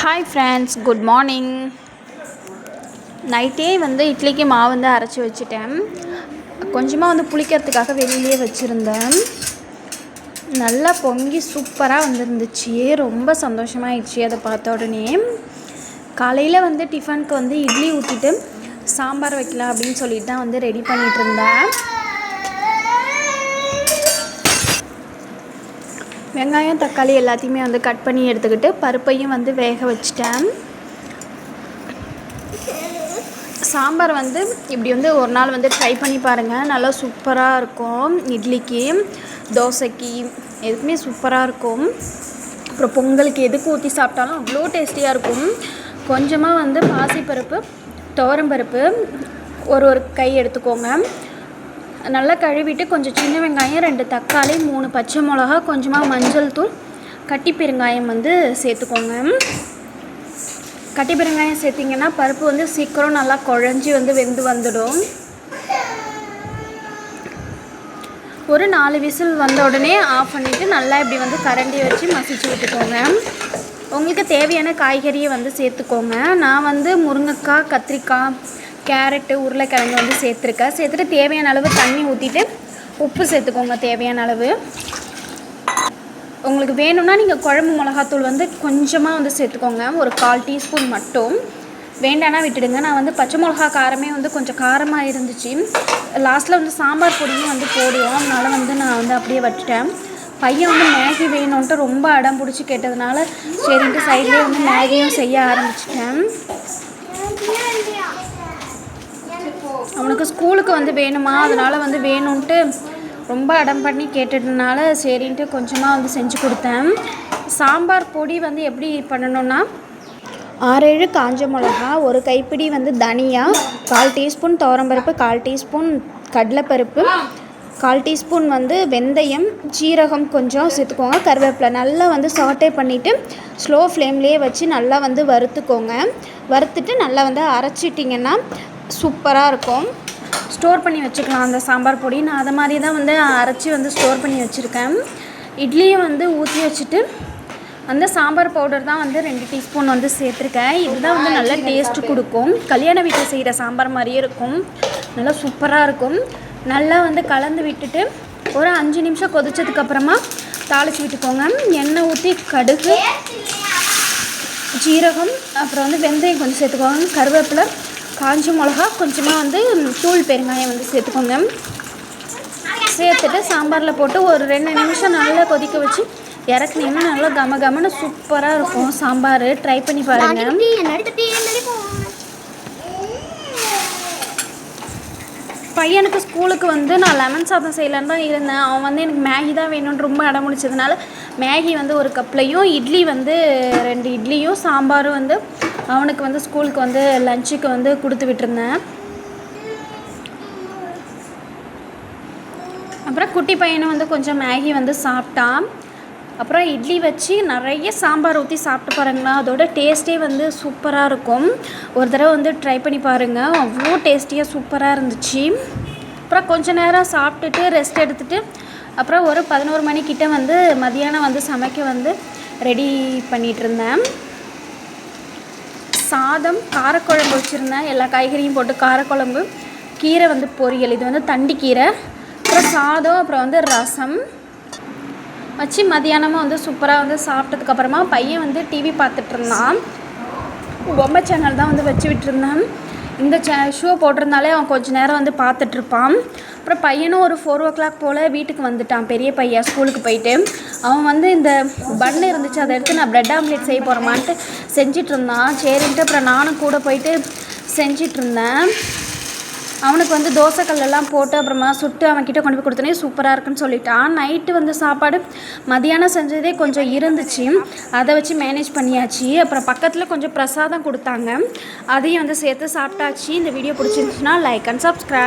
Hi friends good morning நைட்டே வந்து இட்லிக்கு மாவு வந்து அரைச்சி வச்சுட்டேன். கொஞ்சமாக வந்து புளிக்கிறதுக்காக வெளியிலேயே வச்சுருந்தேன். நல்லா பொங்கி சூப்பராக வந்துருந்துச்சு. ரொம்ப சந்தோஷமாயிடுச்சு அதை பார்த்த உடனே. காலையில் வந்து டிஃபனுக்கு வந்து இட்லி ஊற்றிட்டு சாம்பார் வைக்கலாம் அப்படின்னு சொல்லிட்டு தான் வந்து ரெடி பண்ணிகிட்டு இருந்தேன். வெங்காயம் தக்காளி எல்லாத்தையுமே வந்து கட் பண்ணி எடுத்துக்கிட்டு பருப்பையும் வந்து வேக வச்சிட்டேன். சாம்பார் வந்து இப்படி வந்து ஒரு நாள் வந்து ட்ரை பண்ணி பாருங்கள் நல்லா சூப்பராக இருக்கும். இட்லிக்கு தோசைக்கு எதுக்குமே சூப்பராக இருக்கும். அப்புறம் பொங்கலுக்கு எதுக்கு ஊற்றி சாப்பிட்டாலும் அவ்வளோ டேஸ்டியாக இருக்கும். கொஞ்சமாக வந்து பாசிப்பருப்பு துவரம்பருப்பு ஒரு ஒரு கை எடுத்துக்கோங்க. நல்லா கழுவிட்டு கொஞ்சம் சின்ன வெங்காயம் ரெண்டு தக்காளி மூணு பச்சை மிளகா கொஞ்சமாக மஞ்சள் தூள். கட்டி பெருங்காயம் வந்து சேர்த்துக்கோங்க. கட்டி பெருங்காயம் சேர்த்திங்கன்னா பருப்பு வந்து சீக்கிரம் நல்லா குழஞ்சி வந்து வெந்து வந்துடும். ஒரு நாலு விசில் வந்த உடனே ஆஃப் பண்ணிவிட்டு நல்லா இப்படி வந்து கரண்டி வச்சு மசிச்சு விட்டுக்கோங்க. உங்களுக்கு தேவையான காய்கறியை வந்து சேர்த்துக்கோங்க. நான் வந்து முருங்கைக்காய் கத்திரிக்காய் கேரட்டு உருளைக்கிழங்கு வந்து சேர்த்துருக்கேன். சேர்த்துட்டு தேவையான அளவு தண்ணி ஊற்றிட்டு உப்பு சேர்த்துக்கோங்க தேவையான அளவு. உங்களுக்கு வேணும்னா நீங்கள் குழம்பு மிளகாத்தூள் வந்து கொஞ்சமாக வந்து சேர்த்துக்கோங்க. ஒரு கால் டீஸ்பூன் மட்டும். வேண்டானா விட்டுடுங்க. நான் வந்து பச்சை மிளகா காரமே வந்து கொஞ்சம் காரமாக இருந்துச்சு. லாஸ்ட்டில் வந்து சாம்பார் பொடியும் வந்து போடுவோம். அதனால் வந்து நான் வந்து அப்படியே வச்சுட்டேன். பையன் வந்து மேகி வேணும்ன்ட்டு ரொம்ப அடம் பிடிச்சி கேட்டதுனால சரின்ட்டு சைட்லேயே வந்து மேகியும் செய்ய ஆரம்பிச்சிட்டேன். அவனுக்கு ஸ்கூலுக்கு வந்து வேணுமா? அதனால் வந்து வேணும்ன்ட்டு ரொம்ப அடம் பண்ணி கேட்டதுனால சரின்ட்டு கொஞ்சமாக வந்து செஞ்சு கொடுத்தேன். சாம்பார் பொடி வந்து எப்படி பண்ணணும்னா ஆறேழு காஞ்ச மிளகா ஒரு கைப்பிடி வந்து தனியா கால் டீஸ்பூன் துவரம்பருப்பு கால் டீஸ்பூன் கடலைப்பருப்பு கால் டீஸ்பூன் வந்து வெந்தயம் சீரகம் கொஞ்சம் சேர்த்துக்கோங்க கருவேப்பிலை நல்லா வந்து சாட்டே பண்ணிவிட்டு ஸ்லோ ஃப்ளேம்லேயே வச்சு நல்லா வந்து வறுத்துக்கோங்க. வறுத்துட்டு நல்லா வந்து அரைச்சிட்டிங்கன்னா சூப்பராக இருக்கும் ஸ்டோர் பண்ணி வச்சுக்கலாம் அந்த சாம்பார் பொடி. நான் அதை மாதிரி தான் வந்து அரைச்சி வந்து ஸ்டோர் பண்ணி வச்சுருக்கேன். இட்லியை வந்து ஊற்றி வச்சுட்டு அந்த சாம்பார் பவுடர் தான் வந்து ரெண்டு டீஸ்பூன் வந்து சேர்த்துருக்கேன். இதுதான் வந்து நல்லா டேஸ்ட்டு கொடுக்கும். கல்யாண வீட்டில் செய்கிற சாம்பார் மாதிரியே இருக்கும். நல்லா சூப்பராக இருக்கும் நல்லா வந்து கலந்து விட்டுட்டு ஒரு அஞ்சு நிமிஷம் கொதிச்சதுக்கப்புறமா தாளித்து விட்டுக்கோங்க. எண்ணெய் ஊற்றி கடுகு ஜீரகம் அப்புறம் வந்து வெந்தயம் கொஞ்சம் சேர்த்துக்கோங்க. கருவேப்பிலை காஞ்ச மிளகா கொஞ்சமாக வந்து தூள் பெருங்காயம் வந்து சேர்த்துக்கோங்க. சேர்த்துட்டு சாம்பாரில் போட்டு ஒரு ரெண்டு நிமிஷம் நல்லா கொதிக்க வச்சு இறக்குனீங்கன்னா நல்லா கம கமன்னு சூப்பராக இருக்கும் சாம்பார். ட்ரை பண்ணி பாருங்கள் பையனுக்கு ஸ்கூலுக்கு வந்து நான் லெமன் சாதம் செய்யலான்னு தான் இருந்தேன். அவன் வந்து எனக்கு மேகி தான் வேணும்னு ரொம்ப அடம் முடிச்சதுனால மேகி வந்து ஒரு கப்லையும் இட்லி வந்து ரெண்டு இட்லியும் சாம்பாரும் வந்து அவனுக்கு வந்து ஸ்கூலுக்கு வந்து லஞ்சுக்கு வந்து கொடுத்து விட்டுருந்தேன். அப்புறம் குட்டி பையனும் வந்து கொஞ்சம் மேகி வந்து சாப்பிட்டான். அப்புறம் இட்லி வச்சு நிறைய சாம்பார் ஊற்றி சாப்பிட்டு பாருங்களா அதோட டேஸ்ட்டே வந்து சூப்பராக இருக்கும். ஒரு தடவை வந்து ட்ரை பண்ணி பாருங்கள் அவ்வளோ டேஸ்டியாக சூப்பராக இருந்துச்சு. அப்புறம் கொஞ்ச நேரம் சாப்பிட்டுட்டு ரெஸ்ட் எடுத்துகிட்டு அப்புறம் ஒரு பதினோரு மணிக்கிட்ட வந்து மதியானம் வந்து சமைக்க வந்து ரெடி பண்ணிகிட்டு இருந்தேன். சாதம் காரக்குழம்பு வச்சுருந்தேன். எல்லா காய்கறியும் போட்டு காரக்குழம்பு கீரை வந்து பொரியல். இது வந்து தண்டி கீரை அப்புறம் சாதம் அப்புறம் வந்து ரசம். வச்சு மதியானமாக வந்து சூப்பராக வந்து சாப்பிட்டதுக்கப்புறமா பையன் வந்து டிவி பார்த்துட்ருந்தான் பொம்மை சேனல் தான் வந்து வச்சு விட்டுருந்தேன். இந்த சே ஷோ போட்டிருந்தாலே அவன் கொஞ்ச நேரம் வந்து பார்த்துட்ருப்பான் அப்புறம் பையனும் ஒரு ஃபோர் ஓ கிளாக் போல் வீட்டுக்கு வந்துட்டான். பெரிய பையன் ஸ்கூலுக்கு போயிட்டு. அவன் வந்து இந்த பன் இருந்துச்சு அதை எடுத்து நான் ப்ரெட் ஆம்லேட் செய்ய போகிறமான்ட்டு செஞ்சிட்டு இருந்தான். சரின்ட்டு அப்புறம் நானும் கூட போயிட்டு செஞ்சிட்ருந்தேன் அவனுக்கு வந்து தோசைக்கல்லாம் போட்டு அப்புறமா சுட்டு அவன்கிட்ட கொண்டு போய் கொடுத்தனே சூப்பராக இருக்குன்னு சொல்லிட்டான். நைட்டு வந்து சாப்பாடு மதியானம் செஞ்சதே கொஞ்சம் இருந்துச்சு. அதை வச்சு மேனேஜ் பண்ணியாச்சு. அப்புறம் பக்கத்தில் கொஞ்சம் பிரசாதம் கொடுத்தாங்க. அதையும் வந்து சேர்த்து சாப்பிட்டாச்சு. இந்த வீடியோ பிடிச்சிருந்துச்சுன்னா லைக் அண்ட் சப்ஸ்கிரைப்